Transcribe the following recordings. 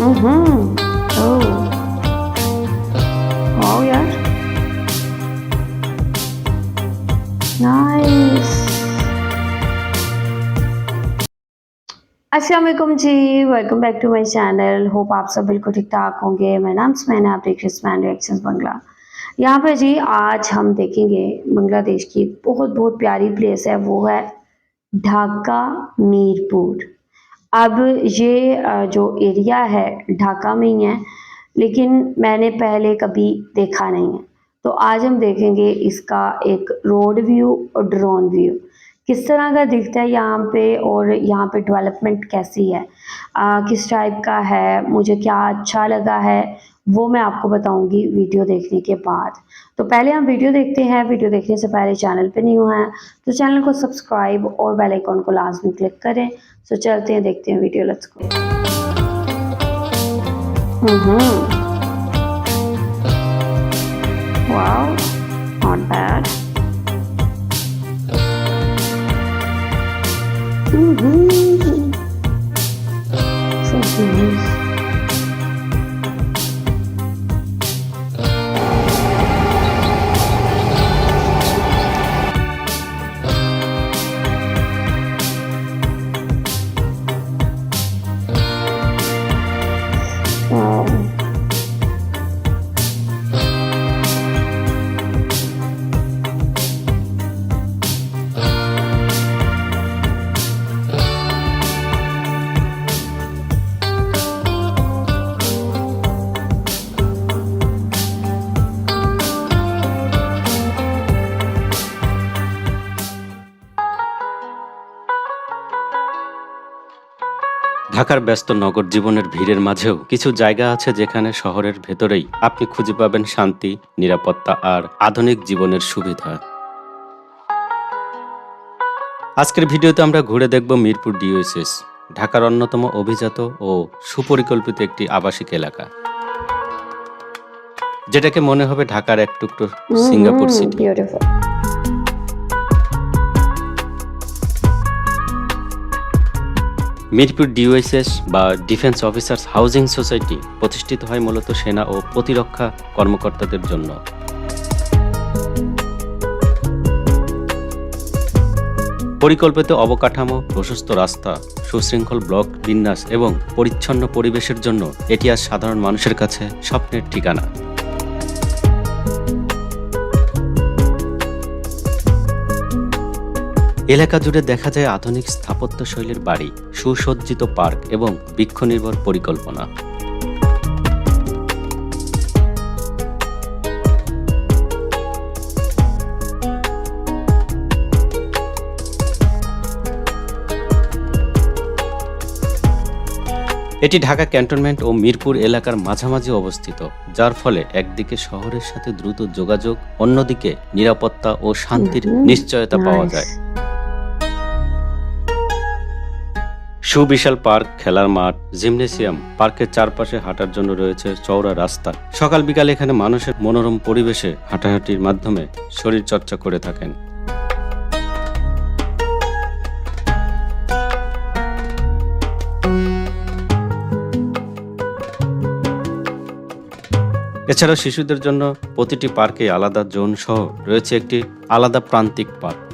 Mm-hmm. Oh. यार. Nice. अस्सलाम जी welcome back to my channel hope आप सब बिल्कुल ठीक ठाक होंगे मेरा नाम सुमैना आप देख रहे बंगला यहाँ पे जी, आज हम देखेंगे बांग्लादेश की बहुत बहुत प्यारी प्लेस है वो है ढाका मीरपुर अब ये जो एरिया है ढाका में ही है लेकिन मैंने पहले कभी देखा नहीं है। तो आज हम देखेंगे इसका एक रोड व्यू और ड्रोन व्यू किस तरह का दिखता है यहाँ पे और यहाँ पे डेवलपमेंट कैसी है? अ, किस टाइप का है? मुझे क्या अच्छा लगा है? वो मैं आपको बताऊँगी वीडियो देखने के बाद। तो पहले हम वीडियो देखते हैं। वीडियो देखने से पहले चैनल पे न्यू हैं तो चैनल को सब्सक्राइब और बेल आइकॉन को लाजमी क्लिक करें। सो चलते हैं देखते हैं video let's go wow not bad hmm. ঢাকার ব্যস্ত নগর জীবনের ভিড়ের মাঝেও কিছু জায়গা আছে যেখানে শহরের ভেতরেই আপনি খুঁজে পাবেন শান্তি নিরাপত্তা আর আধুনিক জীবনের সুবিধা। আজকের ভিডিওতে আমরা ঘুরে দেখব মিরপুর ডিওএসএস ঢাকার অন্যতম অভিজাত ও সুপরিকল্পিত একটি আবাসিক এলাকা। যেটাকে মনে হবে ঢাকার এক টুকরো সিঙ্গাপুর সিটি। মিরপুর ডিওএসএস বা ডিফেন্স অফিসার্স হাউজিং সোসাইটি প্রতিষ্ঠিত হয় মূলত সেনা ও প্রতিরক্ষা কর্মকর্তাদের জন্য। পরিকল্পিত অবকাঠামো, প্রশস্ত রাস্তা, সুশৃঙ্খল ব্লক বিন্যাস এবং পরিচ্ছন্ন পরিবেশের জন্য এটি আজ সাধারণ মানুষের কাছে স্বপ্নের ঠিকানা। এলাকা জুড়ে দেখা যায় আধুনিক স্থাপত্যশৈলীর বাড়ি সুসজ্জিত পার্ক এবং বৃক্ষনির্ভর পরিকল্পনা। এটি ঢাকা ক্যান্টনমেন্ট ও মিরপুর এলাকার মাঝামাঝি অবস্থিত যার ফলে একদিকে শহরের সাথে দ্রুত যোগাযোগ অন্যদিকে নিরাপত্তা ও শান্তির. নিশ্চয়তা পাওয়া যায়। সুবিশাল পার্ক, খেলার মাঠ, জিমনেসিয়াম, পার্কের চারপাশে হাঁটার জন্য রয়েছে চওড়া রাস্তা। সকাল বিকাল এখানে মানুষের মনোরম পরিবেশে হাঁটাহাঁটির মাধ্যমে শরীর চর্চা করে থাকেন। এছাড়া শিশুদের জন্য প্রতিটি পার্কে আলাদা জোন সহ রয়েছে একটি আলাদা প্রান্তিক পার্ক।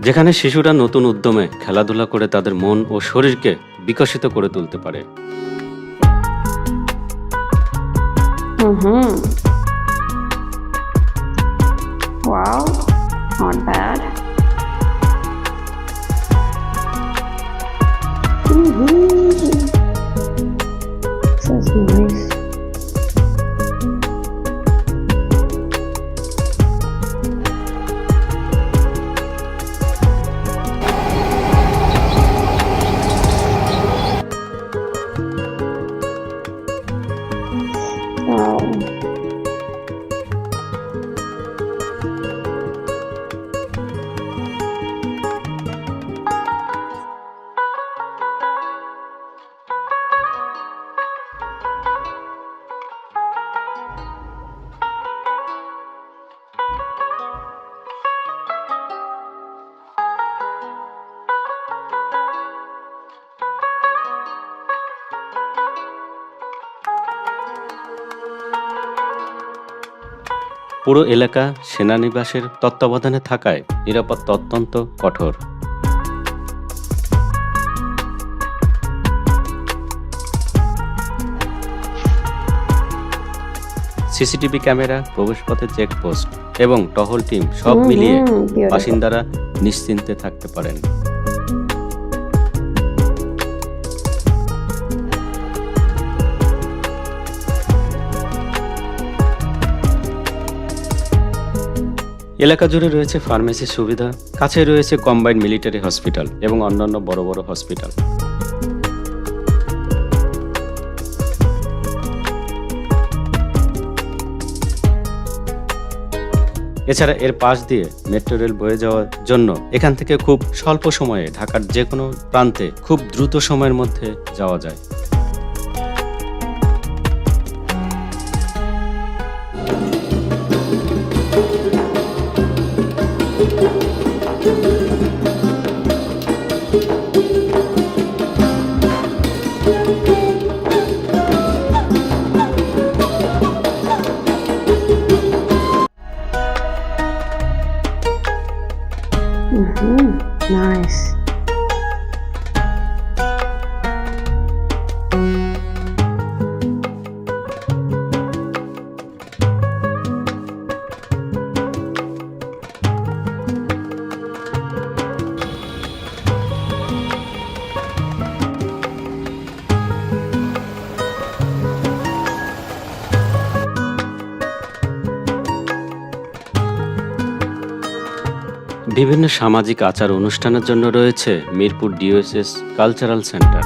যেখানে শিশুরা নতুন উদ্যমে খেলাধুলা করে তাদের মন ও শরীরকে বিকশিত করে তুলতে পারে। Mm-hmm. পুরো এলাকা সেনানিবাসের তত্ত্বাবধানে থাকায় নিরাপত্তা অত্যন্ত কঠোর। সিসিটিভি ক্যামেরা প্রবেশপথে চেকপোস্ট এবং টহল টিম সব মিলিয়ে বাসিন্দারা নিশ্চিন্তে থাকতে পারেন। এলাকা জুড়ে রয়েছে ফার্মেসির সুবিধা কাছে রয়েছে কম্বাইন্ড মিলিটারি হসপিটাল এবং অন্যান্য বড় বড় হসপিটাল এছাড়া এর পাশ দিয়ে মেট্রো রেল বয়ে যাওয়ার জন্য এখান থেকে খুব স্বল্প সময়ে ঢাকার যে কোনো প্রান্তে খুব দ্রুত সময়ের মধ্যে যাওয়া যায়। বিভিন্ন সামাজিক আচার অনুষ্ঠানের জন্য রয়েছে মিরপুর ডিওএসএস কালচারাল সেন্টার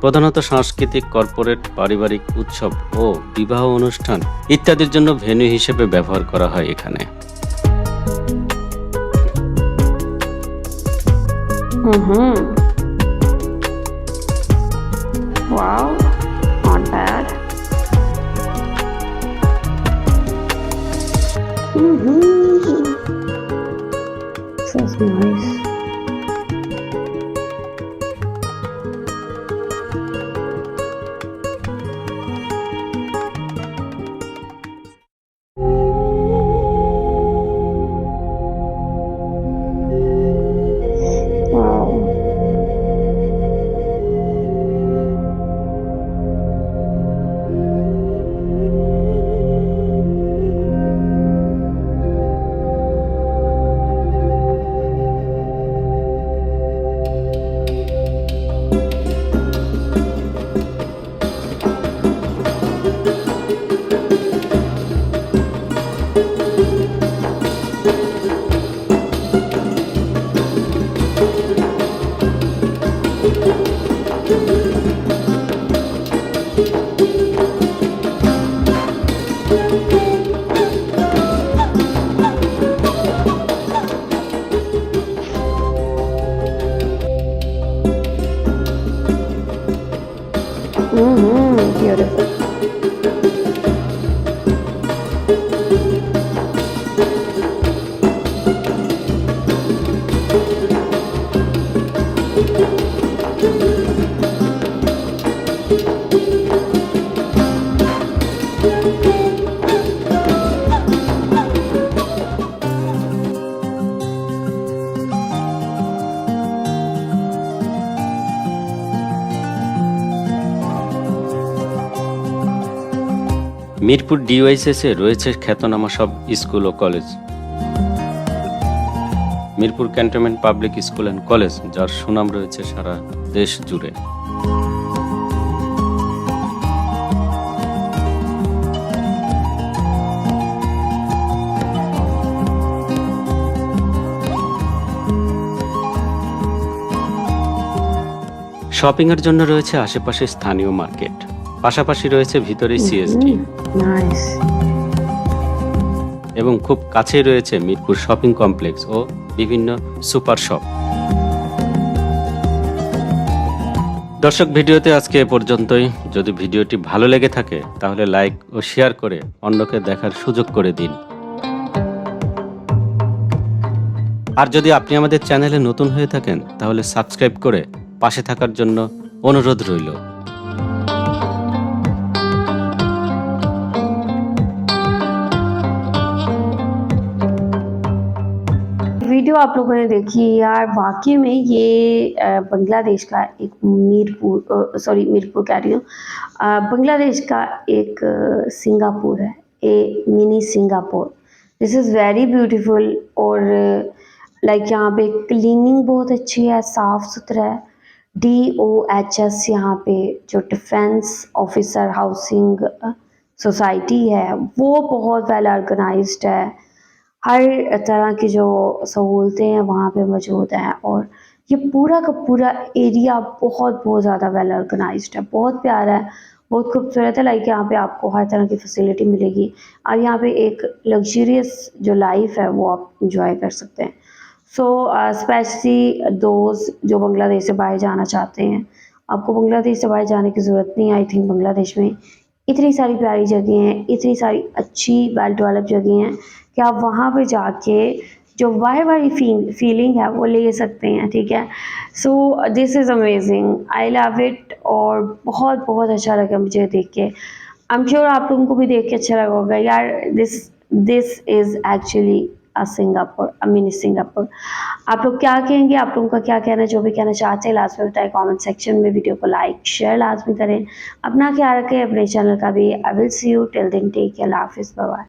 প্রধানত সাংস্কৃতিক কর্পোরেট পারিবারিক উৎসব ও বিবাহ অনুষ্ঠান ইত্যাদির জন্য ভেন্যু হিসেবে ব্যবহার করা হয় এখানে. Wow, not bad. Mm-hmm. Sounds nice. Mirpur ডিওয়াইসএস এ রয়েছে খ্যাতনামা সব school O college. Mirpur cantonment public school and college, যার সুনাম রয়েছে সারা দেশ জুড়ে। শপিং এর জন্য রয়েছে আশেপাশে স্থানীয় মার্কেট। পাশাপাশি রয়েছে ভিতরে সিএসডি এবং খুব কাছেই রয়েছে মিরপুর শপিং কমপ্লেক্স ও বিভিন্ন সুপার শপ। দর্শক ভিডিওতে আজকে এ পর্যন্তই। যদি ভিডিওটি ভালো লেগে থাকে তাহলে লাইক ও শেয়ার করে অন্যকে দেখার সুযোগ করে দিন। আর যদি আপনি আমাদের চ্যানেলে নতুন হয়ে থাকেন তাহলে সাবস্ক্রাইব করে পাশে থাকার জন্য অনুরোধ রইল। वीडियो आप लोगों ने देखी यार, वाकई में ये बांग्लादेश का एक मीरपुर सॉरी मीरपुर कह रही हूँ। बांग्लादेश का एक सिंगापुर है, a, mini Singapore. This is very beautiful और लाइक यहाँ पे क्लीनिंग बहुत अच्छी है साफ़ सुथरा है। डी ओ एच एस यहाँ पे जो डिफेंस ऑफिसर हाउसिंग सोसाइटी है, वो बहुत वेल ऑर्गेनाइज्ड है। हर तरह की जो सहूलतें हैं, वहाँ पे मौजूद हैं और ये पूरा का पूरा एरिया बहुत बहुत ज़्यादा वेल ऑर्गेनाइज है। बहुत प्यारा है, बहुत खूबसूरत है। लाइक यहाँ पे आपको हर तरह की फैसिलिटी मिलेगी और यहाँ पे एक लग्जरियस जो लाइफ है, वो आप इंजॉय कर सकते हैं। सो स्पेशली दोस्त जो बांग्लादेश से बाहर जाना चाहते हैं, आपको बांग्लादेश से बाहर जाने की ज़रूरत नहीं आई थिंक बांग्लादेश में इतनी सारी प्यारी जगह हैं, इतनी सारी अच्छी वेल डेवलप जगह हैं कि आप वहाँ पर जाके जो वाई वाई फील फीलिंग है वो ले सकते हैं, ठीक है? So this is amazing I love it और बहुत बहुत अच्छा लगा मुझे देख के। आई एम श्योर आप लोगों को भी देख के अच्छा लगा होगा। यार this this is actually Singapore I mean mini Singapore आप लोग क्या कहेंगे? आप लोगों का क्या कहना है? जो भी कहना चाहते हैं लास्ट में बताएँ कॉमेंट सेक्शन में वीडियो को लाइक शेयर लाजमी करें। अपना ख्याल रखें, अपने चैनल का भी। I will see you till then take care हाफिज़। बाय